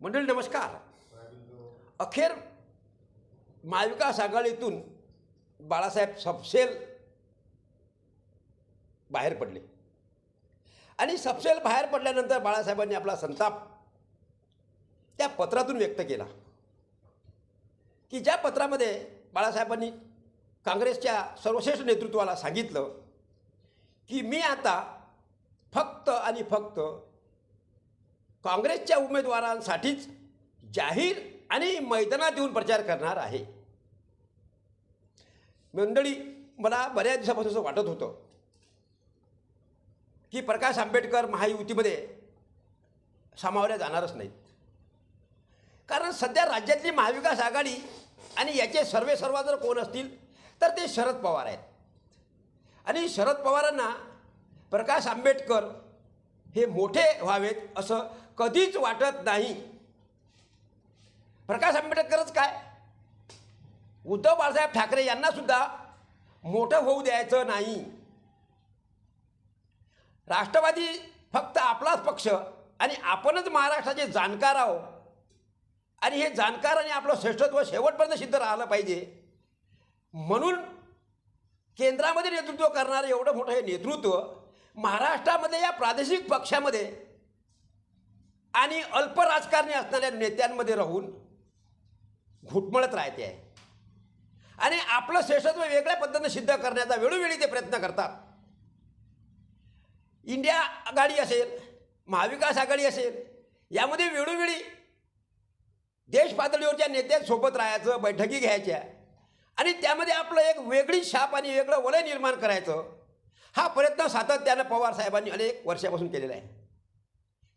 मंडळी नमस्कार. अखेर महाविकास आघाडीतून बाळासाहेब सपसेल बाहेर पडले. आणि सपसेल बाहेर पडल्यानंतर बाळासाहेबांनी आपला संताप त्या पत्रातून व्यक्त केला. की ज्या पत्रामध्ये बाळासाहेबांनी काँग्रेसच्या सर्वश्रेष्ठ नेतृत्वाला सांगितलं की मी आता फक्त आणि फक्त काँग्रेसच्या उमेदवारांसाठीच जाहीर आणि मैदानात येऊन प्रचार करणार आहे. मंडळी मला बऱ्याच दिवसापासून असं वाटत होतं की प्रकाश आंबेडकर महायुतीमध्ये सामावल्या जाणारच नाहीत. कारण सध्या राज्यातली महाविकास आघाडी आणि याचे सर्वे सर्वा जर कोण असतील तर ते शरद पवार आहेत. आणि शरद पवारांना प्रकाश आंबेडकर हे मोठे व्हावेत असं कधीच वाटत नाही. प्रकाश आंबेडकरच काय? उद्धव बाळासाहेब ठाकरे यांना सुद्धा मोठं होऊ द्यायचं नाही. राष्ट्रवादी फक्त आपलाच पक्ष आणि आपणच महाराष्ट्राचे जाणकार आहो. आणि हे जाणकार आणि आपलं श्रेष्ठत्व शेवटपर्यंत सिद्ध राहिलं पाहिजे. म्हणून केंद्रामध्ये नेतृत्व करणारं एवढं मोठं हे नेतृत्व महाराष्ट्रामध्ये या प्रादेशिक पक्षामध्ये आणि अल्प राजकारणी असणाऱ्या नेत्यांमध्ये राहून घुटमळत राहते. आहे आणि आपलं श्रेष्ठत्व वेगळ्या पद्धतीनं सिद्ध करण्याचा वेळोवेळी ते प्रयत्न करतात. इंडिया आघाडी असेल महाविकास आघाडी असेल यामध्ये वेळोवेळी देश पातळीवरच्या नेत्यांसोबत राहायचं बैठकी घ्यायच्या आणि त्यामध्ये आपलं एक वेगळी छाप आणि वेगळं वलय निर्माण करायचं हा प्रयत्न सातत्यानं पवार साहेबांनी अनेक वर्षापासून केलेला आहे.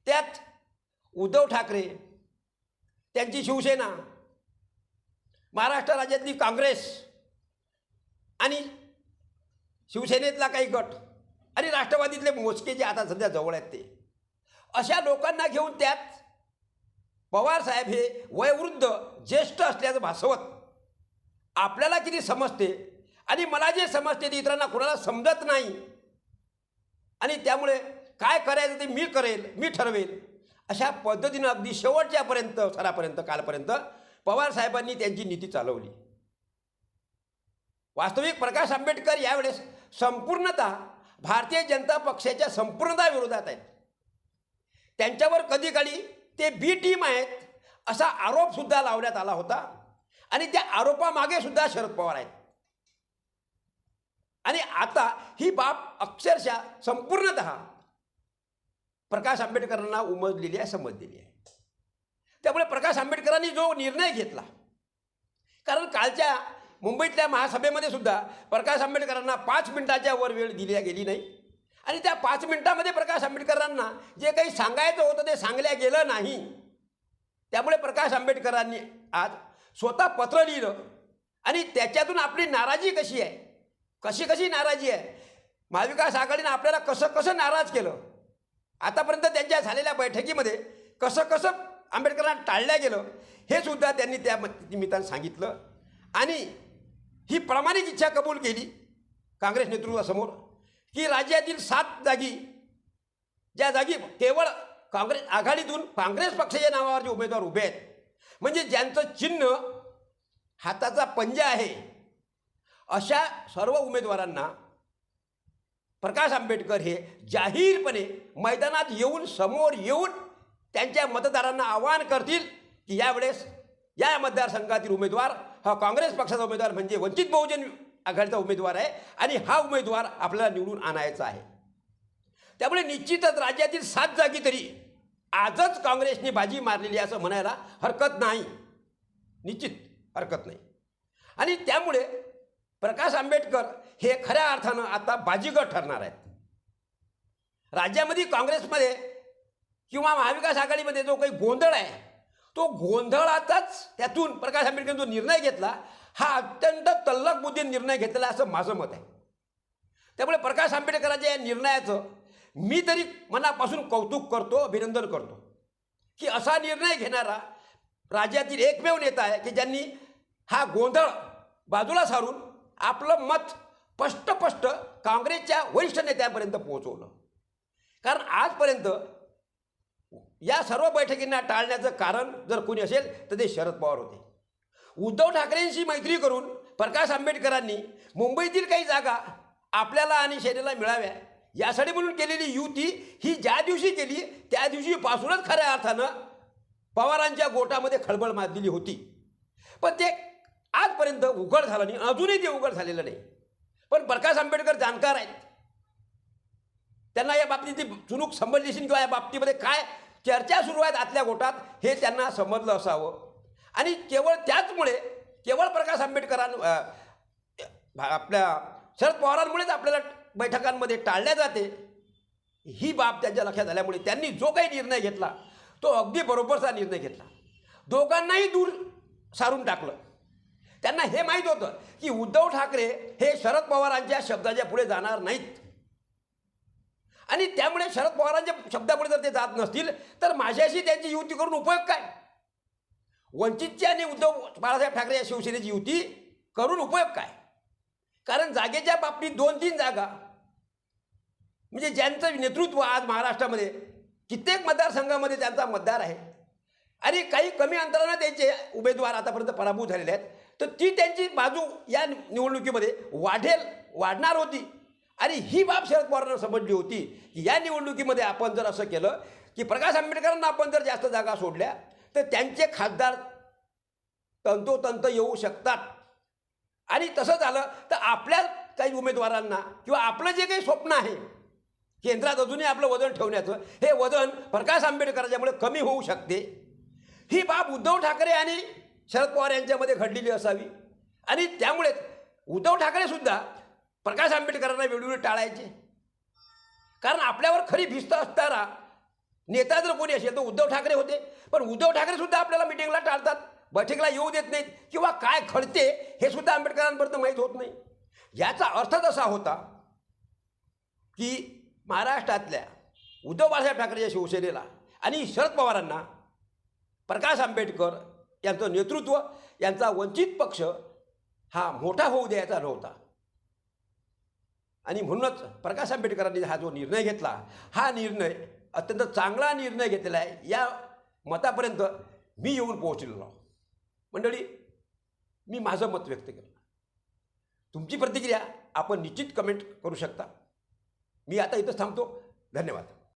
त्यात उद्धव ठाकरे त्यांची शिवसेना महाराष्ट्र राज्यातली काँग्रेस आणि शिवसेनेतला काही गट आणि राष्ट्रवादीतले मोजके जे आता सध्या जवळ आहेत ते. अशा लोकांना घेऊन त्यात पवारसाहेब हे वयवृद्ध ज्येष्ठ असल्याचं भासवत आपल्याला किती समजते आणि मला जे समजते ते इतरांना कुणाला समजत नाही. आणि त्यामुळे काय करायचं ते मी करेल मी ठरवेल. अशा पद्धतीनं अगदी शेवटच्यापर्यंत सरापर्यंत कालपर्यंत पवार साहेबांनी त्यांची नीती चालवली. वास्तविक प्रकाश आंबेडकर यावेळेस संपूर्णतः भारतीय जनता पक्षाच्या संपूर्णतः विरोधात आहेत. त्यांच्यावर कधी काळी ते बी टीम आहेत असा आरोपसुद्धा लावण्यात आला होता. आणि त्या आरोपामागे सुद्धा शरद पवार आहेत. आणि आता ही बाब अक्षरशः संपूर्णत प्रकाश आंबेडकरांना उमजलेली आहे समजलेली आहे. त्यामुळे प्रकाश आंबेडकरांनी जो निर्णय घेतला कारण कालच्या मुंबईतल्या महासभेमध्ये सुद्धा प्रकाश आंबेडकरांना पाच मिनिटाच्या वर वेळ दिली गेली नाही. आणि त्या पाच मिनिटामध्ये प्रकाश आंबेडकरांना जे काही सांगायचं होतं ते सांगल्या गेलं नाही. त्यामुळे प्रकाश आंबेडकरांनी आज स्वतः पत्र लिहिलं आणि त्याच्यातून आपली नाराजी कशी आहे? कशी कशी नाराजी आहे? महाविकास आघाडीनं आपल्याला कसं कसं नाराज केलं? आतापर्यंत त्यांच्या झालेल्या बैठकीमध्ये कसं कसं आंबेडकरांना टाळल्या गेलं हे सुद्धा त्यांनी त्या निमित्तानं सांगितलं. आणि ही प्रामाणिक इच्छा कबूल केली काँग्रेस नेतृत्वासमोर की राज्यातील सात जागी ज्या जागी केवळ काँग्रेस आघाडीतून काँग्रेस पक्षाच्या नावावर जे उमेदवार उभे आहेत म्हणजे ज्यांचं चिन्ह हाताचा पंजा आहे अशा सर्व उमेदवारांना प्रकाश आंबेडकर हे जाहीरपणे मैदानात येऊन समोर येऊन त्यांच्या मतदारांना आवाहन करतील की यावेळेस या मतदारसंघातील उमेदवार हा काँग्रेस पक्षाचा उमेदवार म्हणजे वंचित बहुजन आघाडीचा उमेदवार आहे आणि हा उमेदवार आपल्याला निवडून आणायचा आहे. त्यामुळे निश्चितच राज्यातील सात जागी तरी आजच काँग्रेसने बाजी मारलेली असं म्हणायला हरकत नाही. निश्चित हरकत नाही. आणि त्यामुळे प्रकाश आंबेडकर हे खऱ्या अर्थानं आता बाजीगर ठरणार आहेत. राज्यामध्ये काँग्रेसमध्ये किंवा महाविकास आघाडीमध्ये जो काही गोंधळ आहे तो गोंधळाचाच त्यातून प्रकाश आंबेडकर जो निर्णय घेतला हा अत्यंत तल्लक बुद्धीने निर्णय घेतलेला असं माझं मत आहे. त्यामुळे प्रकाश आंबेडकरांच्या या निर्णयाचं मी तरी मनापासून कौतुक करतो अभिनंदन करतो. की असा निर्णय घेणारा राज्यातील एकमेव नेता आहे की ज्यांनी हा गोंधळ बाजूला सारून आपलं मत पष्टपष्ट काँग्रेसच्या वरिष्ठ नेत्यांपर्यंत पोहोचवलं. कारण आजपर्यंत या सर्व बैठकींना टाळण्याचं कारण जर कोणी असेल तर ते शरद पवार होते. उद्धव ठाकरेंशी मैत्री करून प्रकाश आंबेडकरांनी मुंबईतील काही जागा आपल्याला आणि सेनेला मिळाव्या यासाठी म्हणून केलेली युती ही ज्या दिवशी केली त्या दिवशीपासूनच खऱ्या अर्थानं पवारांच्या गोटामध्ये खळबळ माजलेली होती. पण ते आजपर्यंत उघड झालं नाही अजूनही ते उघड झालेलं नाही. पण प्रकाश आंबेडकर जाणकार आहेत. त्यांना या बाबतीत चुनूक समजली असेल किंवा या बाबतीमध्ये काय चर्चा सुरू आहेत आतल्या गोटात हे त्यांना समजलं असावं. आणि केवळ त्याचमुळे केवळ प्रकाश आंबेडकरां आपल्या शरद पवारांमुळेच आपल्याला बैठकांमध्ये टाळल्या जाते. ही बाब त्यांच्या लक्षात आल्यामुळे त्यांनी जो काही निर्णय घेतला तो अगदी बरोबरचा निर्णय घेतला. दोघांनाही दूर सारून टाकलं. त्यांना हे माहीत होतं की उद्धव ठाकरे हे शरद पवारांच्या शब्दाच्या पुढे जाणार नाहीत. आणि त्यामुळे शरद पवारांच्या शब्दापुढे जर ते जात नसतील तर माझ्याशी त्यांची युती करून उपयोग काय? वंचितची आणि उद्धव बाळासाहेब ठाकरे या शिवसेनेची युती करून उपयोग काय? कारण जागेच्या बाबतीत दोन तीन जागा म्हणजे ज्यांचं नेतृत्व आज महाराष्ट्रामध्ये कित्येक मतदारसंघामध्ये त्यांचा मतदार आहे. आणि काही कमी अंतरानं त्यांचे उमेदवार आतापर्यंत पराभूत झालेले आहेत. तर ती त्यांची बाजू या निवडणुकीमध्ये वाढेल वाढणार होती. आणि ही बाब शरद पवारांना समजली होती की या निवडणुकीमध्ये आपण जर असं केलं की प्रकाश आंबेडकरांना आपण जर जास्त जागा सोडल्या तर त्यांचे खासदार तंतोतंत येऊ शकतात. आणि तसं झालं तर आपल्या काही उमेदवारांना किंवा आपलं जे काही स्वप्न आहे केंद्रात अजूनही आपलं वजन ठेवण्याचं हे वजन प्रकाश आंबेडकरांच्यामुळे कमी होऊ शकते. ही बाब उद्धव ठाकरे आणि शरद पवार यांच्यामध्ये घडलेली असावी. आणि त्यामुळेच उद्धव ठाकरेसुद्धा प्रकाश आंबेडकरांना वेळोवेळी टाळायचे. कारण आपल्यावर खरी भिस्त असताना नेता जर कोणी असेल तर उद्धव ठाकरे होते. पण उद्धव ठाकरेसुद्धा आपल्याला मिटिंगला टाळतात बैठकीला येऊ देत नाहीत किंवा काय घडते हे सुद्धा आंबेडकरांपर्यंत माहीत होत नाही. याचा अर्थच असा होता की महाराष्ट्रातल्या उद्धव बाळासाहेब ठाकरेच्या शिवसेनेला आणि शरद पवारांना प्रकाश आंबेडकर यांचं नेतृत्व यांचा वंचित पक्ष हा मोठा होऊ द्यायचा नव्हता. आणि म्हणूनच प्रकाश आंबेडकरांनी हा जो निर्णय घेतला हा निर्णय अत्यंत चांगला निर्णय घेतलेला आहे. या मतापर्यंत मी येऊन पोहोचलेलो मंडळी मी माझं मत व्यक्त केलं. तुमची प्रतिक्रिया आपण निश्चित कमेंट करू शकता. मी आता इथं थांबतो. धन्यवाद.